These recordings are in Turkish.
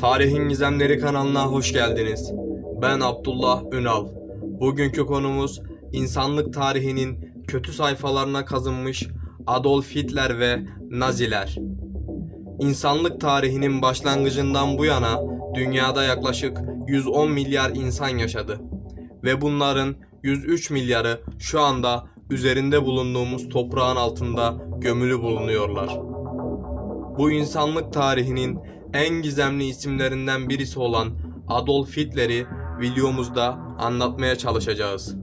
Tarihin Gizemleri kanalına hoş geldiniz. Ben Abdullah Ünal. Bugünkü konumuz insanlık tarihinin kötü sayfalarına kazınmış Adolf Hitler ve Naziler. İnsanlık tarihinin başlangıcından bu yana dünyada yaklaşık 110 milyar insan yaşadı ve bunların 103 milyarı şu anda üzerinde bulunduğumuz toprağın altında gömülü bulunuyorlar. Bu insanlık tarihinin en gizemli isimlerinden birisi olan Adolf Hitler'i videomuzda anlatmaya çalışacağız.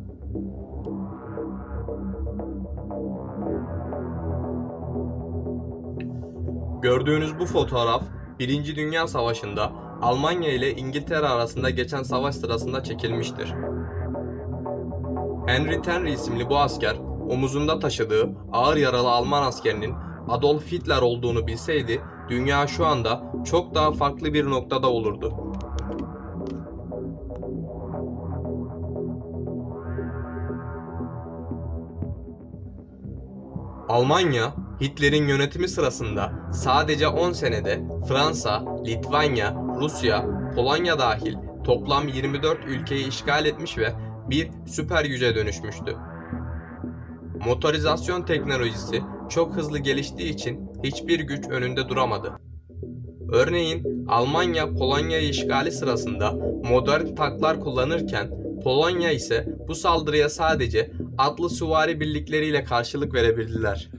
Gördüğünüz bu fotoğraf 1. Dünya Savaşı'nda Almanya ile İngiltere arasında geçen savaş sırasında çekilmiştir. Henry Tenry isimli bu asker omuzunda taşıdığı ağır yaralı Alman askerinin Adolf Hitler olduğunu bilseydi dünya şu anda çok daha farklı bir noktada olurdu. Almanya, Hitler'in yönetimi sırasında sadece 10 senede Fransa, Litvanya, Rusya, Polonya dahil toplam 24 ülkeyi işgal etmiş ve bir süper güce dönüşmüştü. Motorizasyon teknolojisi çok hızlı geliştiği için hiçbir güç önünde duramadı. Örneğin Almanya Polonya'yı işgali sırasında modern tanklar kullanırken Polonya ise bu saldırıya sadece atlı süvari birlikleriyle karşılık verebildiler.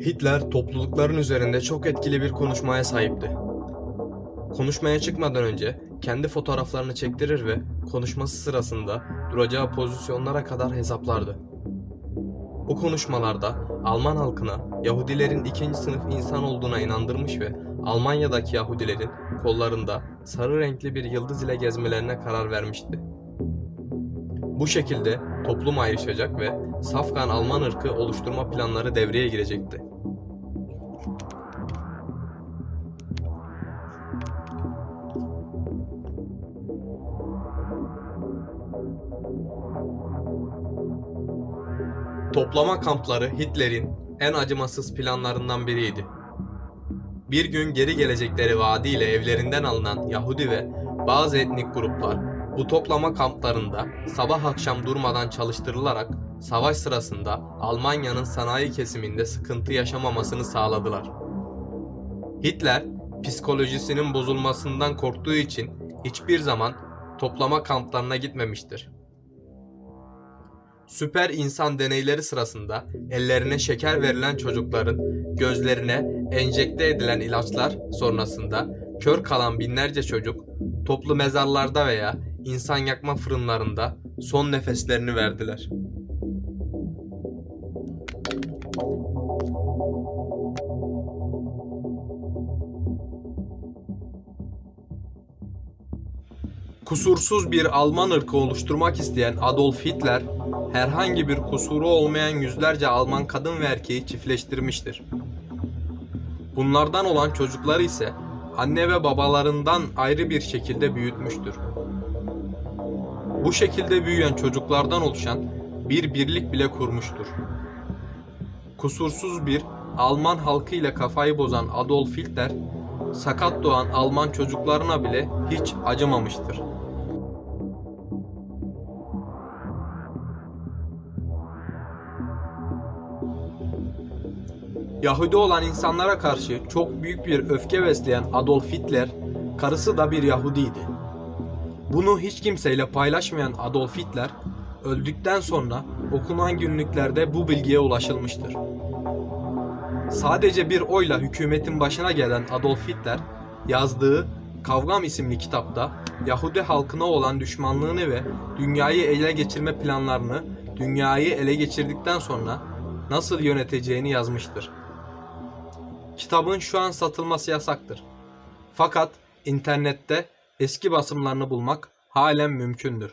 Hitler toplulukların üzerinde çok etkili bir konuşmaya sahipti. Konuşmaya çıkmadan önce kendi fotoğraflarını çektirir ve konuşması sırasında duracağı pozisyonlara kadar hesaplardı. Bu konuşmalarda Alman halkına Yahudilerin ikinci sınıf insan olduğuna inandırmış ve Almanya'daki Yahudilerin kollarında sarı renkli bir yıldız ile gezmelerine karar vermişti. Bu şekilde toplum ayrışacak ve safkan Alman ırkı oluşturma planları devreye girecekti. Toplama kampları Hitler'in en acımasız planlarından biriydi. Bir gün geri gelecekleri vaadiyle evlerinden alınan Yahudi ve bazı etnik gruplar bu toplama kamplarında sabah akşam durmadan çalıştırılarak savaş sırasında Almanya'nın sanayi kesiminde sıkıntı yaşamamasını sağladılar. Hitler psikolojisinin bozulmasından korktuğu için hiçbir zaman toplama kamplarına gitmemiştir. Süper insan deneyleri sırasında ellerine şeker verilen çocukların gözlerine enjekte edilen ilaçlar sonrasında kör kalan binlerce çocuk toplu mezarlarda veya insan yakma fırınlarında son nefeslerini verdiler. Kusursuz bir Alman ırkı oluşturmak isteyen Adolf Hitler, herhangi bir kusuru olmayan yüzlerce Alman kadın ve erkeği çiftleştirmiştir. Bunlardan olan çocukları ise anne ve babalarından ayrı bir şekilde büyütmüştür. Bu şekilde büyüyen çocuklardan oluşan bir birlik bile kurmuştur. Kusursuz bir Alman halkı ile kafayı bozan Adolf Hitler, sakat doğan Alman çocuklarına bile hiç acımamıştır. Yahudi olan insanlara karşı çok büyük bir öfke besleyen Adolf Hitler, karısı da bir Yahudiydi. Bunu hiç kimseyle paylaşmayan Adolf Hitler, öldükten sonra okunan günlüklerde bu bilgiye ulaşılmıştır. Sadece bir oyla hükümetin başına gelen Adolf Hitler, yazdığı Kavgam isimli kitapta Yahudi halkına olan düşmanlığını ve dünyayı ele geçirme planlarını dünyayı ele geçirdikten sonra nasıl yöneteceğini yazmıştır. Kitabın şu an satılması yasaktır. Fakat internette eski basımlarını bulmak halen mümkündür.